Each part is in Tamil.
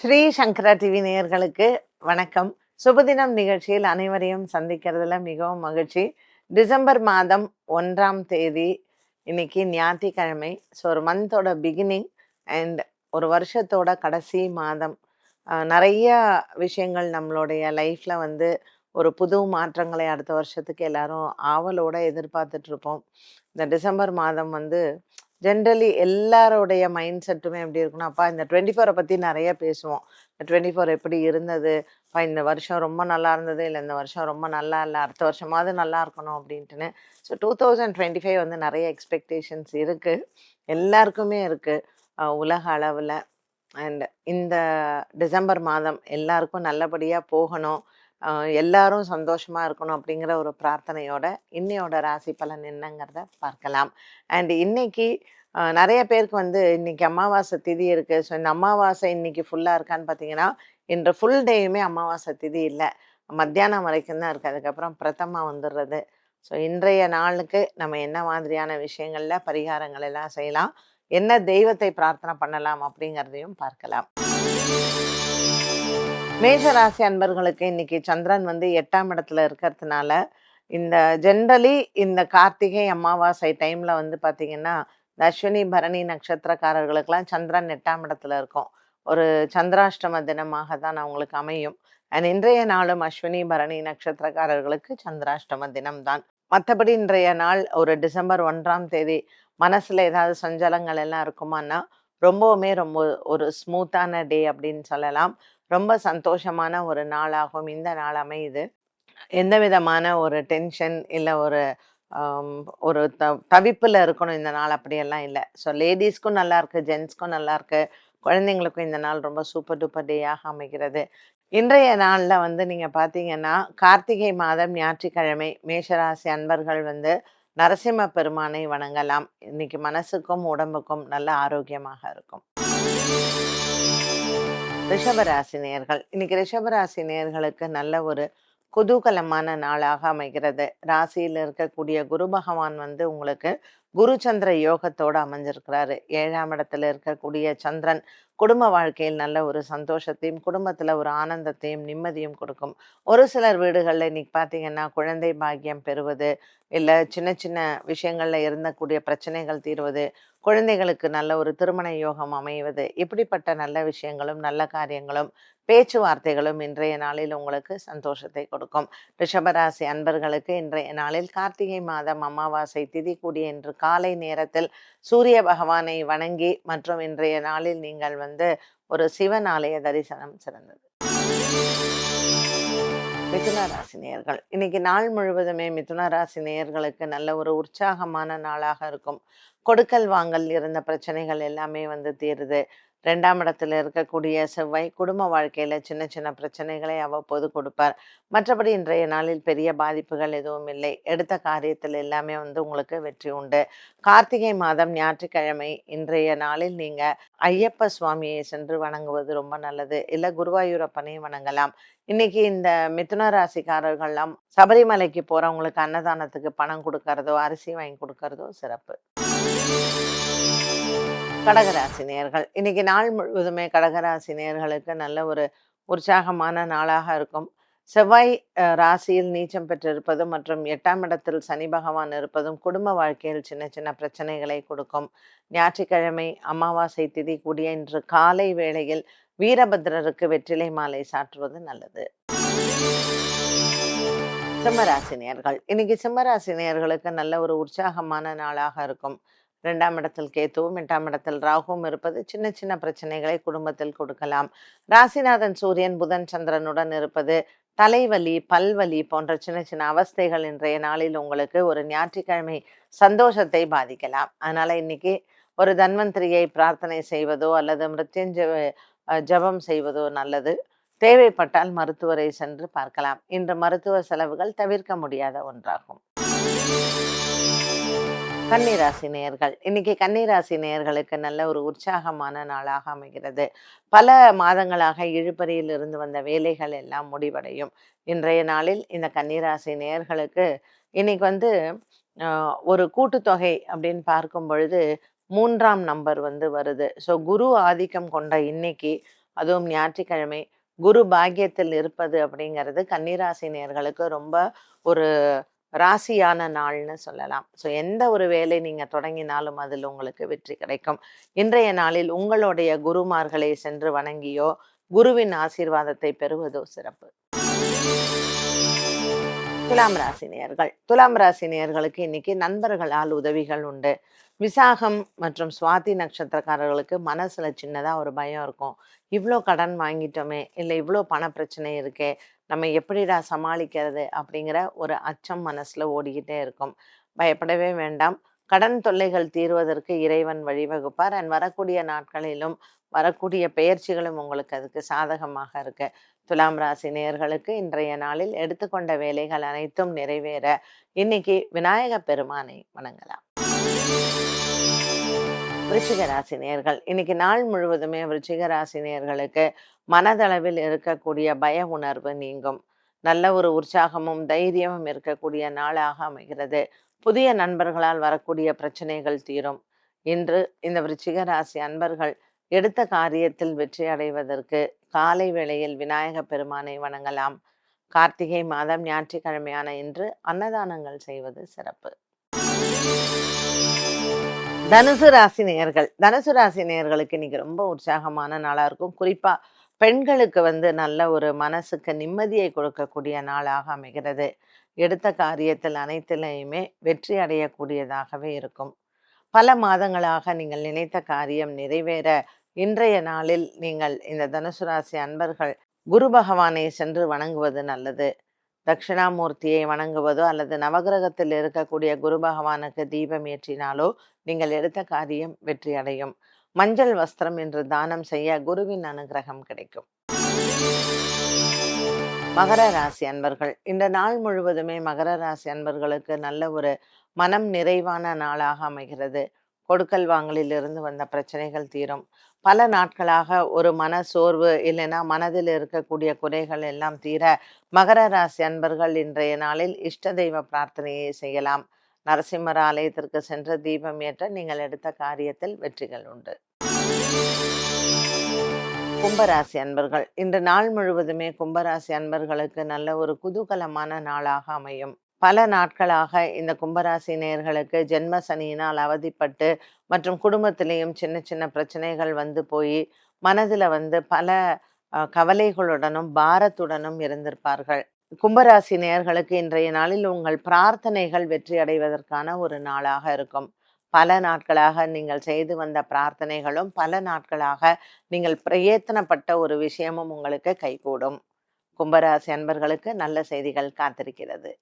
ஸ்ரீ சங்கரா டிவி நேயர்களுக்கு வணக்கம். சுபதினம் நிகழ்ச்சியில் அனைவரையும் சந்திக்கிறதுல மிகவும் மகிழ்ச்சி. டிசம்பர் மாதம் ஒன்றாம் தேதி இன்னைக்கு ஞாயிற்றுக்கிழமை. ஸோ ஒரு மந்தோட பிகினிங் அண்ட் ஒரு வருஷத்தோட கடைசி மாதம். நிறைய விஷயங்கள் நம்மளுடைய லைஃப்பில் வந்து ஒரு புது மாற்றங்களை அடுத்த வருஷத்துக்கு எல்லாரும் ஆவலோட எதிர்பார்த்துட்டு இருப்போம் இந்த டிசம்பர் மாதம் வந்து ஜென்ரலி எல்லாரோடைய மைண்ட் செட்டுமே எப்படி இருக்குன்னா அப்பா இந்த டுவெண்ட்டி ஃபோரை பற்றி நிறைய பேசுவோம். இந்த டுவெண்ட்டி ஃபோர் எப்படி இருந்தது? அப்பா இந்த வருஷம் ரொம்ப நல்லா இருந்தது? இல்லை இந்த வருஷம் ரொம்ப நல்லா இல்லை? அடுத்த வருஷமாவது நல்லா இருக்கணும் அப்படின்ட்டுன்னு. So two thousand twenty five வந்து நிறைய எக்ஸ்பெக்டேஷன்ஸ் இருக்குது எல்லாருக்குமே இருக்குது உலக அளவில். அண்ட் இந்த டிசம்பர் மாதம் எல்லாருக்கும் நல்லபடியாக போகணும். எல்லாரும் சந்தோஷமாக இருக்கணும் அப்படிங்கிற ஒரு பிரார்த்தனையோட இன்னையோட ராசி பலன் என்னங்கிறத பார்க்கலாம். அண்ட் இன்னைக்கு நிறைய பேருக்கு வந்து இன்னைக்கு அமாவாசை திதி இருக்குது ஸோ இந்த அமாவாசை இன்னைக்கு ஃபுல்லாக இருக்கான்னு பார்த்தீங்கன்னா இன்று ஃபுல் டேயுமே அமாவாசை திதி இல்லை. மத்தியானம் வரைக்கும் தான் இருக்குது அதுக்கப்புறம் பிரதமா வந்துடுறது ஸோ இன்றைய நாளுக்கு நம்ம என்ன மாதிரியான விஷயங்களில் பரிகாரங்கள் எல்லாம் செய்யலாம்? என்ன தெய்வத்தை பிரார்த்தனை பண்ணலாம் அப்படிங்கிறதையும் பார்க்கலாம். மேஷராசி அன்பர்களுக்கு இன்னைக்கு சந்திரன் வந்து எட்டாம் இடத்துல இருக்கிறதுனால இந்த ஜென்ரலி இந்த கார்த்திகை அமாவாசை டைம்ல வந்து பாத்தீங்கன்னா இந்த அஸ்வினி பரணி நட்சத்திரக்காரர்களுக்கெல்லாம் சந்திரன் எட்டாம் இடத்துல இருக்கும். ஒரு சந்திராஷ்டம தினமாக தான் அவங்களுக்கு அமையும். அண்ட் இன்றைய நாளும் அஸ்வினி பரணி நட்சத்திரக்காரர்களுக்கு சந்திராஷ்டம தினம்தான் மற்றபடி இன்றைய நாள் ஒரு டிசம்பர் ஒன்றாம் தேதி மனசுல ஏதாவது சஞ்சலங்கள் எல்லாம் இருக்குமான்னா ரொம்பவுமே ரொம்ப ஒரு ஸ்மூத்தான டே அப்படின்னு சொல்லலாம். ரொம்ப சந்தோஷமான ஒரு நாளாகும் இந்த நாள் அமையுது. எந்த விதமான ஒரு டென்ஷன் இல்லை ஒரு ஒரு த தவிப்பில் இருக்கணும் இந்த நாள் அப்படியெல்லாம் இல்லை. ஸோ லேடிஸ்க்கும் நல்லா இருக்குது ஜென்ஸ்க்கும் நல்லா இருக்குது குழந்தைங்களுக்கும் இந்த நாள் ரொம்ப சூப்பர் டூப்பர் டேயாக அமைகிறது. இன்றைய நாளில் வந்து நீங்கள் பார்த்தீங்கன்னா கார்த்திகை மாதம் ஞாயிற்றுக்கிழமை மேஷராசி அன்பர்கள் வந்து நரசிம்ம பெருமானை வணங்கலாம். இன்னைக்கு மனசுக்கும் உடம்புக்கும் நல்ல ஆரோக்கியமாக இருக்கும். ரிஷபராசி நேர்கள் இன்னைக்கு ரிஷபராசி நேர்களுக்கு நல்ல ஒரு குதூகலமான நாளாக அமைகிறது. ராசியில் இருக்கக்கூடிய குரு பகவான் வந்து உங்களுக்கு குரு சந்திர யோகத்தோடு அமைஞ்சிருக்கிறாரு. ஏழாம் இடத்துல இருக்கக்கூடிய சந்திரன் குடும்ப வாழ்க்கையில் நல்ல ஒரு சந்தோஷத்தையும் குடும்பத்தில் ஒரு ஆனந்தத்தையும் நிம்மதியும் கொடுக்கும். ஒரு சிலர் வீடுகளில் இன்னைக்கு பார்த்தீங்கன்னா குழந்தை பாக்கியம் பெறுவது இல்லை சின்ன சின்ன விஷயங்களில் இருந்தக்கூடிய பிரச்சனைகள் தீர்வது குழந்தைகளுக்கு நல்ல ஒரு திருமண யோகம் அமைவது இப்படிப்பட்ட நல்ல விஷயங்களும் நல்ல காரியங்களும் பேச்சுவார்த்தைகளும் இன்றைய நாளில் உங்களுக்கு சந்தோஷத்தை கொடுக்கும். ரிஷபராசி அன்பர்களுக்கு இன்றைய நாளில் கார்த்திகை மாதம் அமாவாசை திதி கூடிய இன்று காலை நேரத்தில் சூரிய பகவானை வணங்கி மற்றும் இன்றைய நாளில் நீங்கள் வந்து ஒரு சிவன் ஆலய தரிசனம் சிறந்தது. மிதுன ராசி நேயர்கள் இன்னைக்கு நாள் முழுவதுமே மிதுன ராசி நேயர்களுக்கு நல்ல ஒரு உற்சாகமான நாளாக இருக்கும். கொடுக்கல் வாங்கல் இருந்த பிரச்சனைகள் எல்லாமே வந்து தீருது. ரெண்டாம் இடத்துல இருக்கக்கூடிய செவ்வாய் குடும்ப வாழ்க்கையில சின்ன சின்ன பிரச்சனைகளை அவ்வப்போது கொடுப்பார். மற்றபடி இன்றைய நாளில் பெரிய பாதிப்புகள் எதுவும் இல்லை. எடுத்த காரியத்தில் எல்லாமே வந்து உங்களுக்கு வெற்றி உண்டு. கார்த்திகை மாதம் ஞாயிற்றுக்கிழமை இன்றைய நாளில் நீங்க ஐயப்ப சுவாமியை சென்று வணங்குவது ரொம்ப நல்லது. இல்லை குருவாயூரப்பனையும் வணங்கலாம். இன்னைக்கு இந்த மிதுன ராசிக்காரர்கள்லாம் சபரிமலைக்கு போறவங்களுக்கு அன்னதானத்துக்கு பணம் கொடுக்கறதோ அரிசி வாங்கி கொடுக்கறதோ சிறப்பு. கடகராசி நேர்கள். இன்னைக்கு நாள் முழுவதுமே கடகராசி நேர்களுக்கு நல்ல ஒரு உற்சாகமான நாளாக இருக்கும். செவ்வாய் ராசியில் நீச்சம் பெற்றிருப்பதும் மற்றும் எட்டாம் இடத்தில் சனி பகவான் இருப்பதும் குடும்ப வாழ்க்கையில் சின்ன சின்ன பிரச்சனைகளை கொடுக்கும். ஞாயிற்றுக்கிழமை அமாவாசை திதி கூடிய இன்று காலை வேளையில் வீரபத்ரருக்கு வெற்றிலை மாலை சாற்றுவது நல்லது. சிம்மராசினியர்கள். இன்னைக்கு சிம்மராசினியர்களுக்கு நல்ல ஒரு உற்சாகமான நாளாக இருக்கும். ரெண்டாம் இடத்தில் கேத்துவும் எட்டாம் இடத்தில் ராகுவும் இருப்பது சின்ன சின்ன பிரச்சனைகளை குடும்பத்தில் கொடுக்கலாம். ராசிநாதன் சூரியன் புதன் சந்திரனுடன் இருப்பது தலைவலி பல்வலி போன்ற சின்ன சின்ன அவஸ்தைகள் இன்றைய நாளில் உங்களுக்கு ஒரு ஞாயிற்றுக்கிழமை சந்தோஷத்தை பாதிக்கலாம். அதனால இன்னைக்கு ஒரு தன்வந்திரியை பிரார்த்தனை செய்வதோ அல்லது மிருத்யஞ்ச ஜெபம் செய்வதோ நல்லது. தேவைப்பட்டால் மருத்துவரை சென்று பார்க்கலாம். இன்று மருத்துவ செலவுகள் தவிர்க்க முடியாத ஒன்றாகும். கன்னிராசி நேயர்கள். இன்னைக்கு கன்னிராசி நேயர்களுக்கு நல்ல ஒரு உற்சாகமான நாளாக அமைகிறது. பல மாதங்களாக இழுபறியில் இருந்து வந்த வேலைகள் எல்லாம் முடிவடையும். இன்றைய நாளில் இந்த கன்னிராசி நேயர்களுக்கு இன்னைக்கு வந்து ஒரு கூட்டுத்தொகை அப்படின்னு பார்க்கும் பொழுது மூன்றாம் நம்பர் வந்து வருது. ஸோ குரு ஆதிக்கம் கொண்ட இன்னைக்கு அதுவும் ஞாயிற்றுக்கிழமை குரு பாக்கியத்தில் இருப்பது அப்படிங்கிறது கன்னிராசி நேர்களுக்கு ரொம்ப ஒரு ராசியான நாள்னு சொல்லலாம். ஸோ எந்த ஒரு வேலை நீங்கள் தொடங்கினாலும் அதில் உங்களுக்கு வெற்றி கிடைக்கும். இன்றைய நாளில் உங்களுடைய குருமார்களை சென்று வணங்கியோ குருவின் ஆசீர்வாதத்தை பெறுவதோ சிறப்பு. துலாம் ராசி நேயர்கள். துலாம் ராசி நேயர்களுக்கு இன்னைக்கு நண்பர்களால் உதவிகள் உண்டு. விசாகம் மற்றும் சுவாதி நட்சத்திரக்காரர்களுக்கு மனசுல சின்னதா ஒரு பயம் இருக்கும். இவ்வளோ கடன் வாங்கிட்டோமே இல்லை இவ்வளோ பண பிரச்சனை இருக்கே நம்ம எப்படிடா சமாளிக்கிறது அப்படிங்கிற ஒரு அச்சம் மனசுல ஓடிக்கிட்டே இருக்கும். பயப்படவே வேண்டாம். கடன் தொல்லைகள் தீர்வதற்கு இறைவன் வழிவகுப்பார். அண்ட் வரக்கூடிய நாட்களிலும் வரக்கூடிய பெயர்ச்சிகளும் உங்களுக்கு அதுக்கு சாதகமாக இருக்குது துலாம் ராசி நேயர்களுக்கு இன்றைய நாளில் எடுத்துக்கொண்ட வேலைகள் அனைத்தும் நிறைவேற. இன்னைக்கு விநாயக பெருமானை வணங்கலாம். விருச்சிக ராசி இன்னைக்கு நாள் முழுவதுமே விருச்சிக ராசி மனதளவில் இருக்கக்கூடிய பய உணர்வு நீங்கும். நல்ல ஒரு உற்சாகமும் தைரியமும் இருக்கக்கூடிய நாளாக அமைகிறது. புதிய நண்பர்களால் வரக்கூடிய பிரச்சனைகள் தீரும். இன்று இந்த விருச்சிக ராசி அன்பர்கள் எடுத்த காரியத்தில் வெற்றி அடைவதற்கு காலை வேளையில் விநாயக பெருமானை வணங்கலாம். கார்த்திகை மாதம் ஞாயிற்றுக்கிழமையான இன்று அன்னதானங்கள் செய்வது சிறப்பு. தனுசு ராசி நேயர்கள் தனுசு ராசி நேயர்களுக்கு இன்னைக்கு ரொம்ப உற்சாகமான நாளா இருக்கும். குறிப்பா பெண்களுக்கு வந்து நல்ல ஒரு மனசுக்கு நிம்மதியை கொடுக்கக்கூடிய நாளாக அமைகிறது. எடுத்த காரியத்தில் அனைத்திலையுமே வெற்றி அடையக்கூடியதாகவே இருக்கும். பல மாதங்களாக நீங்கள் நினைத்த காரியம் நிறைவேற இன்றைய நாளில் நீங்கள் இந்த தனுசு ராசி அன்பர்கள் குரு பகவானை சென்று வணங்குவது நல்லது. தட்சிணாமூர்த்தியை வணங்குவதோ அல்லது நவகிரகத்தில் இருக்கக்கூடிய குரு பகவானுக்கு தீபம் ஏற்றினாலோ நீங்கள் எடுத்த காரியம் வெற்றி அடையும். மஞ்சள் வஸ்திரம் என்று தானம் செய்ய குருவின் அனுகிரகம் கிடைக்கும். மகர ராசி அன்பர்கள் இந்த நாள் முழுவதுமே மகர ராசி அன்பர்களுக்கு நல்ல ஒரு மனம் நிறைவான நாளாக அமைகிறது. கொடுக்கல் வாங்கலில் இருந்து வந்த பிரச்சனைகள் தீரும். பல நாட்களாக ஒரு மன சோர்வு இல்லைன்னா மனதில் இருக்கக்கூடிய குறைகள் எல்லாம் தீர மகர ராசி அன்பர்கள் இன்றைய நாளில் இஷ்ட தெய்வ பிரார்த்தனையை செய்யலாம். நரசிம்மர் ஆலயத்திற்கு சென்று தீபம் ஏற்ற நீங்கள் எடுத்த காரியத்தில் வெற்றிகள் உண்டு. கும்பராசி அன்பர்கள் இன்று நாள் முழுவதுமே கும்பராசி அன்பர்களுக்கு நல்ல ஒரு குதூகலமான நாளாக அமையும். பல நாட்களாக இந்த கும்பராசி நேர்களுக்கு ஜென்ம சனியினால் அவதிப்பட்டு மற்றும் குடும்பத்திலேயும் சின்ன சின்ன பிரச்சனைகள் வந்து போய் மனதில் வந்து பல கவலைகளுடனும் பாரத்துடனும் இருந்திருப்பார்கள். கும்பராசி நேயர்களுக்கு இன்றைய நாளில் உங்கள் பிரார்த்தனைகள் வெற்றி அடைவதற்கான ஒரு நாளாக இருக்கும். பல நாட்களாக நீங்கள் செய்து வந்த பிரார்த்தனைகளும் பல நாட்களாக நீங்கள் பிரயத்தனப்பட்ட ஒரு விஷயமும் உங்களுக்கு கைகூடும். கும்பராசி அன்பர்களுக்கு நல்ல செய்திகள் காத்திருக்கிறது.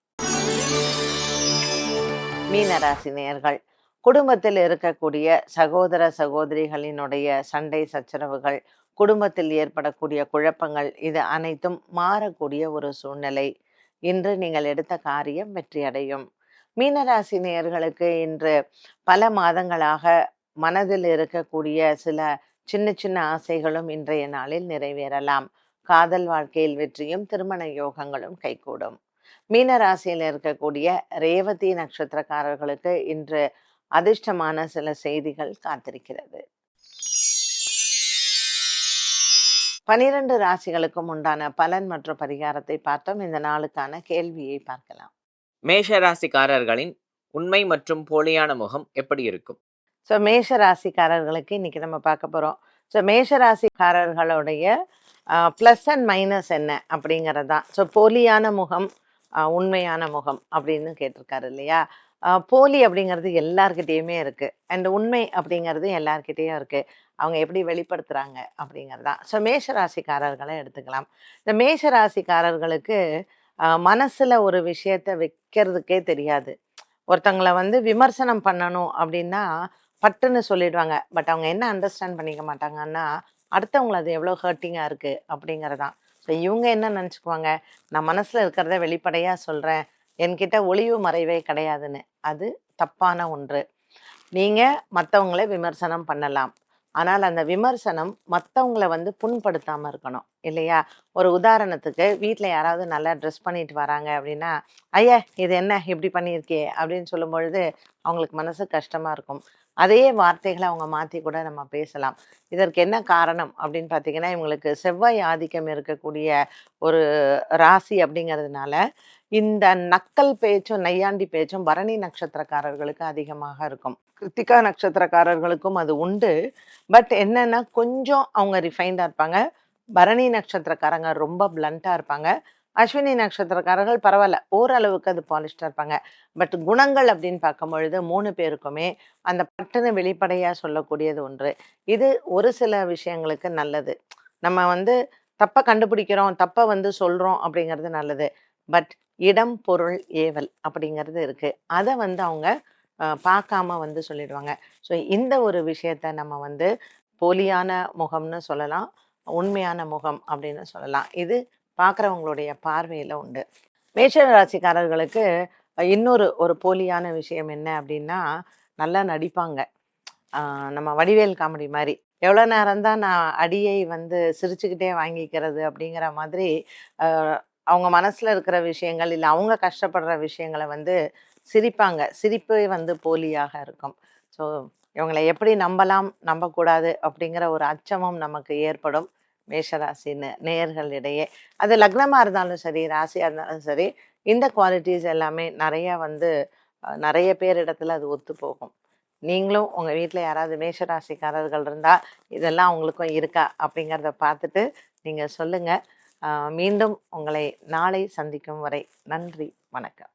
மீனராசினியர்கள். குடும்பத்தில் இருக்கக்கூடிய சகோதர சகோதரிகளினுடைய சண்டை சச்சரவுகள் குடும்பத்தில் ஏற்படக்கூடிய குழப்பங்கள் இது அனைத்தும் மாறக்கூடிய ஒரு சூழ்நிலை. இன்று நீங்கள் எடுத்த காரியம் வெற்றியடையும் மீனராசி நேயர்களுக்கு இன்று பல மாதங்களாக மனதில் இருக்கக்கூடிய சில சின்ன சின்ன ஆசைகளும் இன்றைய நாளில் நிறைவேறலாம். காதல் வாழ்க்கையில் வெற்றியும் திருமண யோகங்களும் கைகூடும். மீன ராசியில் இருக்கக்கூடிய ரேவதி நட்சத்திரக்காரர்களுக்கு இன்று அதிர்ஷ்டமான சில செய்திகள் காத்திருக்கிறது. பனிரெண்டு ராசிகளுக்கும் உண்டான பலன் மற்றும் பரிகாரத்தை பார்த்தோம். இந்த நாளுக்கான கேள்வியை பார்க்கலாம். மேஷ ராசிக்காரர்களின் உண்மை மற்றும் போலியான முகம் எப்படி இருக்கும்? ஸோ மேஷ ராசிக்காரர்களுக்கு இன்னைக்கு நம்ம பார்க்க போகிறோம் ஸோ மேஷ ராசிக்காரர்களுடைய ப்ளஸ் அண்ட் மைனஸ் என்ன அப்படிங்கிறது தான் ஸோ போலியான முகம் உண்மையான முகம் அப்படின்னு கேட்டிருக்காரு இல்லையா? போலி அப்படிங்கிறது எல்லார்கிட்டேயுமே இருக்குது அண்ட் உண்மை அப்படிங்கிறது எல்லார்கிட்டேயும் இருக்குது அவங்க எப்படி வெளிப்படுத்துகிறாங்க அப்படிங்கிறது. தான் ஸோ மேஷ ராசிக்காரர்களை எடுத்துக்கலாம். இந்த மேஷ ராசிக்காரர்களுக்கு மனசில் ஒரு விஷயத்தை வைக்கிறதுக்கே தெரியாது. ஒருத்தங்களை வந்து விமர்சனம் பண்ணணும் அப்படின்னா பட்டுன்னு சொல்லிடுவாங்க. பட் அவங்க என்ன அண்டர்ஸ்டாண்ட் பண்ணிக்க மாட்டாங்கன்னா அடுத்தவங்களை அது எவ்வளோ ஹர்ட்டிங்காக இருக்குது அப்படிங்கிறதான். ஸோ இவங்க என்ன நினச்சிக்குவாங்க? நான் மனசில் இருக்கிறத வெளிப்படையாக சொல்கிறேன் என்கிட்ட ஒளிவு மறைவே கிடையாதுன்னு. அது தப்பான ஒன்று. நீங்கள் மற்றவங்களை விமர்சனம் பண்ணலாம். ஆனால் அந்த விமர்சனம் மற்றவங்களை வந்து புண்படுத்தாமல் இருக்கணும் இல்லையா? ஒரு உதாரணத்துக்கு வீட்டில் யாராவது நல்லா ட்ரெஸ் பண்ணிட்டு வராங்க அப்படின்னா ஐயா இது என்ன? இப்படி பண்ணியிருக்கே அப்படின்னு சொல்லும் பொழுது அவங்களுக்கு மனசு கஷ்டமாக இருக்கும். அதே வார்த்தைகளை அவங்க மாற்றி கூட நம்ம பேசலாம். இதற்கு என்ன காரணம் அப்படின்னு பார்த்தீங்கன்னா இவங்களுக்கு செவ்வாய் ஆதிக்கம் இருக்கக்கூடிய ஒரு ராசி அப்படிங்கிறதுனால இந்த நக்கல் பேச்சும் நையாண்டி பேச்சும் பரணி நட்சத்திரக்காரர்களுக்கு அதிகமாக இருக்கும். கிருத்திகா நட்சத்திரக்காரர்களுக்கும் அது உண்டு. பட் என்னன்னா கொஞ்சம் அவங்க ரிஃபைண்டாக இருப்பாங்க. பரணி நட்சத்திரக்காரங்க ரொம்ப பிளண்ட்டாக இருப்பாங்க. அஸ்வினி நட்சத்திரக்காரர்கள் பரவாயில்ல ஓரளவுக்கு அது பாலிஷ்டாக இருப்பாங்க. பட் குணங்கள் அப்படின்னு பார்க்கும் பொழுது மூணு பேருக்குமே அந்த பட்டுன்னு வெளிப்படையாக சொல்லக்கூடியது ஒன்று. இது ஒரு சில விஷயங்களுக்கு நல்லது. நம்ம வந்து தப்பை கண்டுபிடிக்கிறோம் தப்பை வந்து சொல்கிறோம் அப்படிங்கிறது நல்லது. பட் இடம் பொருள் ஏவல் அப்படிங்கிறது இருக்குது அதை வந்து அவங்க பார்க்காம வந்து சொல்லிடுவாங்க. ஸோ இந்த ஒரு விஷயத்த நம்ம வந்து போலியான முகம்னு சொல்லலாம் உண்மையான முகம் அப்படின்னு சொல்லலாம். இது பார்க்குறவங்களுடைய பார்வையில் உண்டு. மேஷ ராசிக்காரர்களுக்கு இன்னொரு ஒரு போலியான விஷயம் என்ன அப்படின்னா நல்லா நடிப்பாங்க. நம்ம வடிவேல் காமெடி மாதிரி. எவ்வளோ நேரம் தான் நான் அடியை வந்து சிரிச்சுக்கிட்டே வாங்கிக்கிறது அப்படிங்கிற மாதிரி அவங்க மனசில் இருக்கிற விஷயங்கள் இல்லை அவங்க கஷ்டப்படுற விஷயங்களை வந்து சிரிப்பாங்க. சிரிப்பே வந்து போலியாக இருக்கும். ஸோ இவங்களை எப்படி நம்பலாம்? நம்பக்கூடாது அப்படிங்கிற ஒரு அச்சமும் நமக்கு ஏற்படும். மேஷராசின்னு நேயர்களிடையே அது லக்னமாக இருந்தாலும் சரி ராசியாக இருந்தாலும் சரி இந்த குவாலிட்டிஸ் எல்லாமே நிறையா வந்து நிறைய பேர் இடத்துல அது ஒத்து போகும். நீங்களும் உங்கள் வீட்டில் யாராவது மேஷராசிக்காரர்கள் இருந்தால் இதெல்லாம் உங்களுக்கும் இருக்கா அப்படிங்கிறத பார்த்துட்டு நீங்கள் சொல்லுங்கள் மீண்டும் உங்களை நாளை சந்திக்கும் வரை நன்றி வணக்கம்.